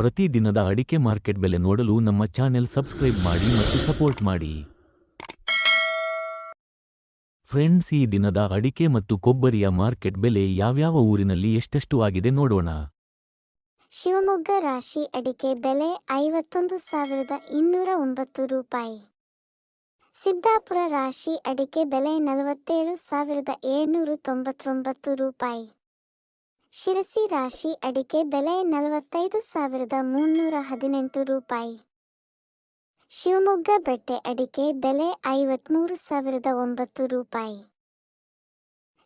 ಪ್ರತಿದಿನದ ಅಡಿಕೆ ಮಾರ್ಕೆಟ್ ಬೆಲೆ ನೋಡಲು ನಮ್ಮ ಚಾನೆಲ್ ಸಬ್ಸ್ಕ್ರೈಬ್ ಮಾಡಿ ಮತ್ತು ಸಪೋರ್ಟ್ ಮಾಡಿ. ಫ್ರೆಂಡ್ಸ್, ಈ ದಿನದ ಅಡಿಕೆ ಮತ್ತು ಕೊಬ್ಬರಿಯ ಮಾರ್ಕೆಟ್ ಬೆಲೆ ಯಾವ್ಯಾವ ಊರಿನಲ್ಲಿ ಎಷ್ಟೆಷ್ಟು ಆಗಿದೆ ನೋಡೋಣ. ಶಿವಮೊಗ್ಗ ರಾಶಿ ಅಡಿಕೆ ಬೆಲೆ ಐವತ್ತೊಂದು ಸಾವಿರದ ಇನ್ನೂರ ಒಂಬತ್ತು ರೂಪಾಯಿ. ಸಿದ್ದಾಪುರ ರಾಶಿ ಅಡಿಕೆ ಬೆಲೆ ನಲವತ್ತೇಳು ಸಾವಿರದ ಏಳ್ನೂರ ತೊಂಬತ್ತೊಂಬತ್ತು ರೂಪಾಯಿ. ಶಿರಸಿ ರಾಶಿ ಅಡಿಕೆ ಬೆಲೆ ನಲವತ್ತೈದು ಸಾವಿರದ ಮುನ್ನೂರ ಹದಿನೆಂಟು ರೂಪಾಯಿ. ಶಿವಮೊಗ್ಗ ಬೆಟ್ಟೆ ಅಡಿಕೆ ಬೆಲೆ ಐವತ್ಮೂರು ಸಾವಿರದ ಒಂಬತ್ತು ರೂಪಾಯಿ.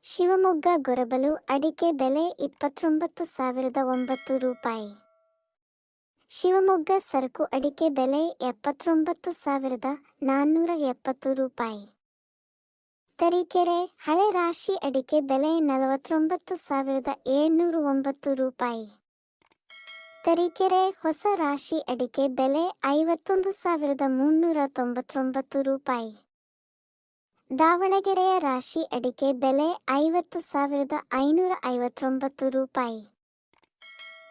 ಶಿವಮೊಗ್ಗ ಗೊರಬಲು ಅಡಿಕೆ ಬೆಲೆ ಇಪ್ಪತ್ತೊಂಬತ್ತು ಸಾವಿರದ ಒಂಬತ್ತು ರೂಪಾಯಿ. ಶಿವಮೊಗ್ಗ ಸರಕು ಅಡಿಕೆ ಬೆಲೆ ಎಪ್ಪತ್ತೊಂಬತ್ತು ಸಾವಿರದ ನಾನ್ನೂರ ಎಪ್ಪತ್ತು ರೂಪಾಯಿ. ತರೀಕೆರೆ ಹಳೆ ರಾಶಿ ಅಡಿಕೆ ಬೆಲೆ ನಲವತ್ತೊಂಬತ್ತು ಸಾವಿರದ ಏಳ್ನೂರ ಒಂಬತ್ತು ರೂಪಾಯಿ. ತರೀಕೆರೆ ಹೊಸ ರಾಶಿ ಅಡಿಕೆ ಬೆಲೆ ಐವತ್ತೊಂದು ಸಾವಿರದ ಮುನ್ನೂರ ತೊಂಬತ್ತೊಂಬತ್ತು ರೂಪಾಯಿ. ದಾವಣಗೆರೆಯ ರಾಶಿ ಅಡಿಕೆ ಬೆಲೆ ಐವತ್ತು ಸಾವಿರದ ಐನೂರ ಐವತ್ತೊಂಬತ್ತು ರೂಪಾಯಿ.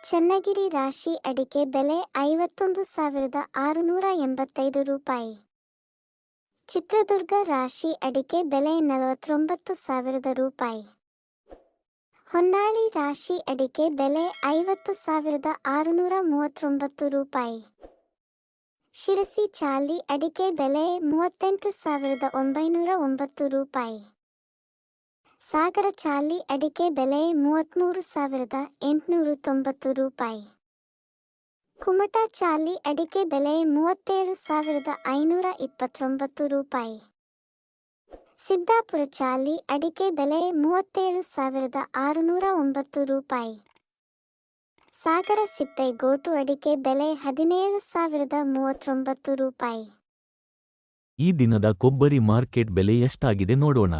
ಚನ್ನಗಿರಿ ರಾಶಿ ಅಡಿಕೆ ಬೆಲೆ ಐವತ್ತೊಂದು ಸಾವಿರದ ಆರುನೂರ ಎಂಬತ್ತೈದು ರೂಪಾಯಿ. ಚಿತ್ರದುರ್ಗ ರಾಶಿ ಅಡಿಕೆ ಬೆಲೆ ನಲವತ್ತೊಂಬತ್ತು ಸಾವಿರದ ರೂಪಾಯಿ. ಹೊನ್ನಾಳಿ ರಾಶಿ ಅಡಿಕೆ ಬೆಲೆ ಐವತ್ತು ಸಾವಿರದ ಆರುನೂರ ಮೂವತ್ತೊಂಬತ್ತು ರೂಪಾಯಿ. ಶಿರಸಿ ಚಾಲಿ ಅಡಿಕೆ ಬೆಲೆ ಮೂವತ್ತೆಂಟು ಸಾವಿರದ ಒಂಬೈನೂರ ಒಂಬತ್ತು ರೂಪಾಯಿ. ಸಾಗರ ಚಾಲಿ ಅಡಿಕೆ ಬೆಲೆ ಮೂವತ್ತ್ಮೂರು ಸಾವಿರದ ಎಂಟುನೂರ ತೊಂಬತ್ತು ರೂಪಾಯಿ. ಕುಮಟ ಚಾಲಿ ಅಡಿಕೆ ಬೆಲೆ ಮೂವತ್ತೇಳು ಸಾವಿರದ ಐನೂರ ಇಪ್ಪತ್ತೊಂಬತ್ತು ರೂಪಾಯಿ. ಸಿದ್ದಾಪುರ ಚಾಲಿ ಅಡಿಕೆ ಬೆಲೆ ಮೂವತ್ತೇಳು ಸಾವಿರದ ಆರುನೂರ ಒಂಬತ್ತು ರೂಪಾಯಿ. ಸಾಗರ ಸಿಪ್ಪೆ ಗೋಟು ಅಡಿಕೆ ಬೆಲೆ ಹದಿನೇಳು ಸಾವಿರದ ಮೂವತ್ತೊಂಬತ್ತು ರೂಪಾಯಿ. ಈ ದಿನದ ಕೊಬ್ಬರಿ ಮಾರ್ಕೆಟ್ ಬೆಲೆ ಎಷ್ಟಾಗಿದೆ ನೋಡೋಣ.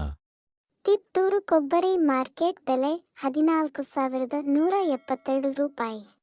ತಿಪ್ಟೂರು ಕೊಬ್ಬರಿ ಮಾರ್ಕೆಟ್ ಬೆಲೆ ಹದಿನಾಲ್ಕು ಸಾವಿರದ ನೂರ ಎಪ್ಪತ್ತೆರಡು ರೂಪಾಯಿ.